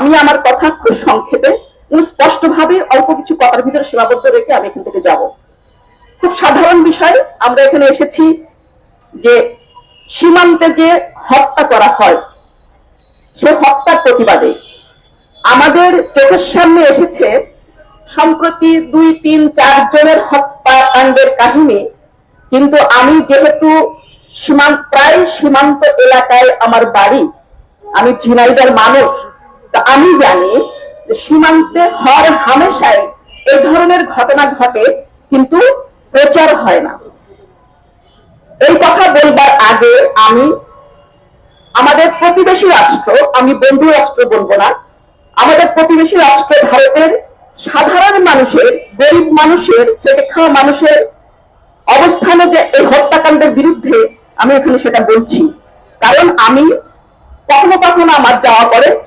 আমি আমার কথা খুব সংক্ষেপে স্পষ্টভাবে অল্প কিছু কথার ভিতরে সীমাবদ্ধ রেখে আমি এখান থেকে যাব। খুব সাধারণ বিষয়, আমরা এখানে এসেছি যে সীমান্তে যে হত্যা করা হয়, সে হত্যার প্রতিবাদে। আমাদের চোখের সামনে এসেছে সম্প্রতি দুই, তিন, চার জনের হত্যাকাণ্ডের কাহিনী, কিন্তু আমি যেহেতু সীমান্ত প্রায় সীমান্ত এলাকায় আমার বাড়ি, আমি ঝিনাইদার মানুষ তা আমি জানি যে সীমান্তে হর হামেশায় এই ধরনের ঘটনা ঘটে, কিন্তু প্রচার হয় না। এই কথা বলবার আগে আমি, আমাদের প্রতিবেশী রাষ্ট্র, আমি বন্ধু রাষ্ট্র বলব না, আমাদের প্রতিবেশী রাষ্ট্র ভারতের সাধারণ মানুষের, গরিব মানুষের, খেটে খাওয়া মানুষের অবস্থানে যে এই হত্যাকাণ্ডের বিরুদ্ধে আমি এখানে সেটা বলছি। কারণ আমি কখনো কখনো আমার যাওয়া পরে